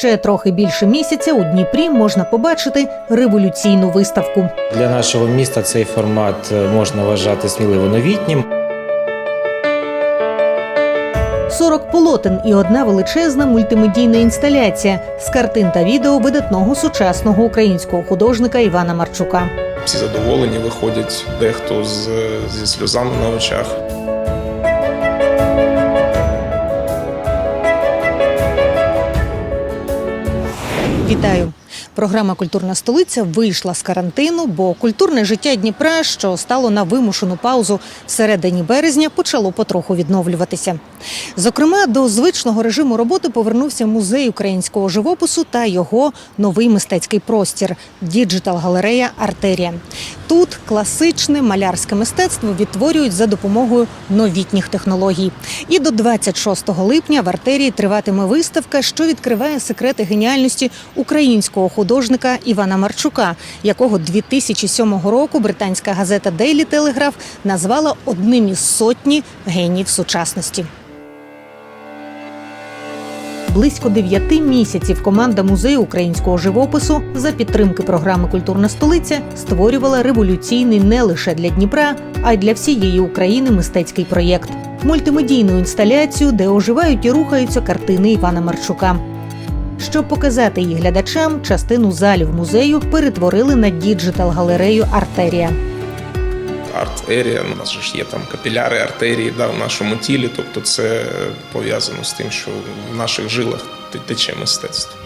ще трохи більше місяця у Дніпрі можна побачити революційну виставку. Для нашого міста цей формат е, можна вважати сміливо новітнім. 40 полотен і одна величезна мультимедійна інсталяція з картин та відео видатного сучасного українського художника Івана Марчука. Всі задоволені виходять, дехто з, зі сльозами на очах. Вітаю! Програма Культурна столиця вийшла з карантину, бо культурне життя Дніпра, що стало на вимушену паузу всередині березня, почало потроху відновлюватися. Зокрема, до звичного режиму роботи повернувся музей українського живопису та його новий мистецький простір діджитал-галерея Артерія. Тут класичне малярське мистецтво відтворюють за допомогою новітніх технологій. І до 26 липня в артерії триватиме виставка, що відкриває секрети геніальності українського художника Івана Марчука, якого 2007 року британська газета Daily Telegraph назвала одним із сотні генів сучасності. Близько дев'яти місяців команда музею українського живопису за підтримки програми Культурна столиця створювала революційний не лише для Дніпра, а й для всієї України мистецький проєкт мультимедійну інсталяцію, де оживають і рухаються картини Івана Марчука. Щоб показати їх глядачам, частину залів музею перетворили на діджитал-галерею Артерія. Арт-ерія, у нас же ж є там капіляри, артерії да, в нашому тілі. Тобто це пов'язано з тим, що в наших жилах тече мистецтво.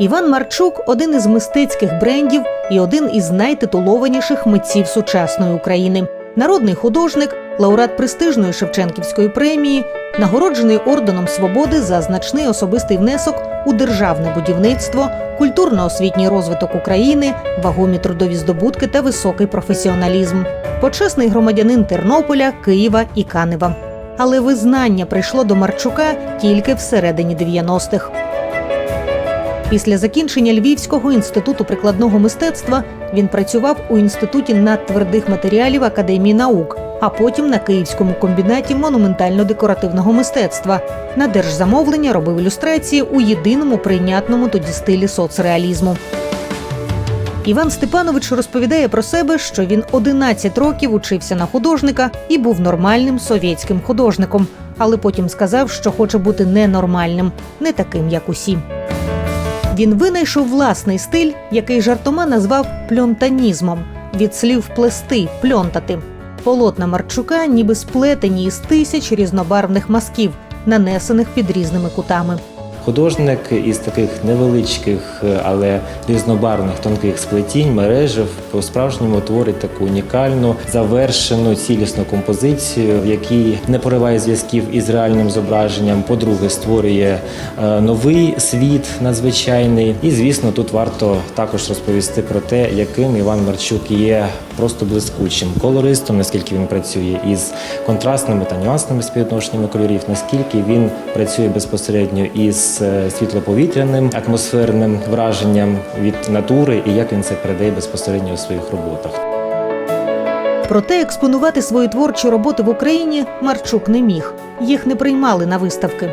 Іван Марчук один із мистецьких брендів і один із найтитулованіших митців сучасної України. Народний художник, лауреат престижної Шевченківської премії, нагороджений орденом свободи за значний особистий внесок у державне будівництво, культурно-освітній розвиток України, вагомі трудові здобутки та високий професіоналізм, почесний громадянин Тернополя, Києва і Канева. Але визнання прийшло до Марчука тільки всередині 90-х. Після закінчення Львівського інституту прикладного мистецтва він працював у інституті надтвердих матеріалів Академії наук, а потім на Київському комбінаті монументально-декоративного мистецтва. На держзамовлення робив ілюстрації у єдиному прийнятному тоді стилі соцреалізму. Іван Степанович розповідає про себе, що він 11 років учився на художника і був нормальним совєтським художником, але потім сказав, що хоче бути ненормальним, не таким, як усі. Він винайшов власний стиль, який жартома назвав пльонтанізмом від слів плести, пльонтати. Полотна Марчука ніби сплетені із тисяч різнобарвних мазків, нанесених під різними кутами. Художник із таких невеличких, е, але різнобарвних тонких сплетінь, мережів по-справжньому творить таку унікальну, завершену цілісну композицію, в якій не пориває зв'язків із реальним зображенням. По-друге, створює е, новий світ надзвичайний. І звісно, тут варто також розповісти про те, яким Іван Марчук є просто блискучим колористом, наскільки він працює із контрастними та нюансними співвідношеннями кольорів, наскільки він працює безпосередньо із світлоповітряним атмосферним враженням від натури, і як він це передає безпосередньо у своїх роботах. Проте експонувати свої творчі роботи в Україні Марчук не міг. Їх не приймали на виставки.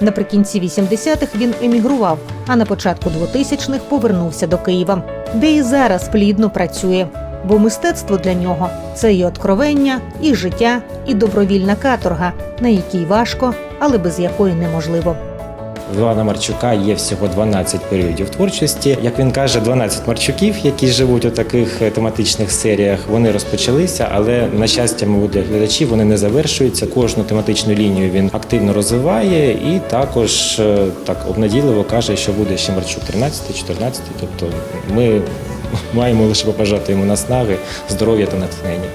Наприкінці 80-х він емігрував, а на початку 2000-х повернувся до Києва, де і зараз плідно працює. Бо мистецтво для нього це і откровення, і життя, і добровільна каторга, на якій важко, але без якої неможливо. В Івана Марчука є всього 12 періодів творчості. Як він каже, 12 марчуків, які живуть у таких е, тематичних серіях. Вони розпочалися, але на щастя, мабуть, для глядачів вони не завершуються. Кожну тематичну лінію він активно розвиває і також е, так обнадійливо каже, що буде ще Марчук 13, 14. Тобто ми маємо лише побажати йому наснаги, здоров'я та натхнення.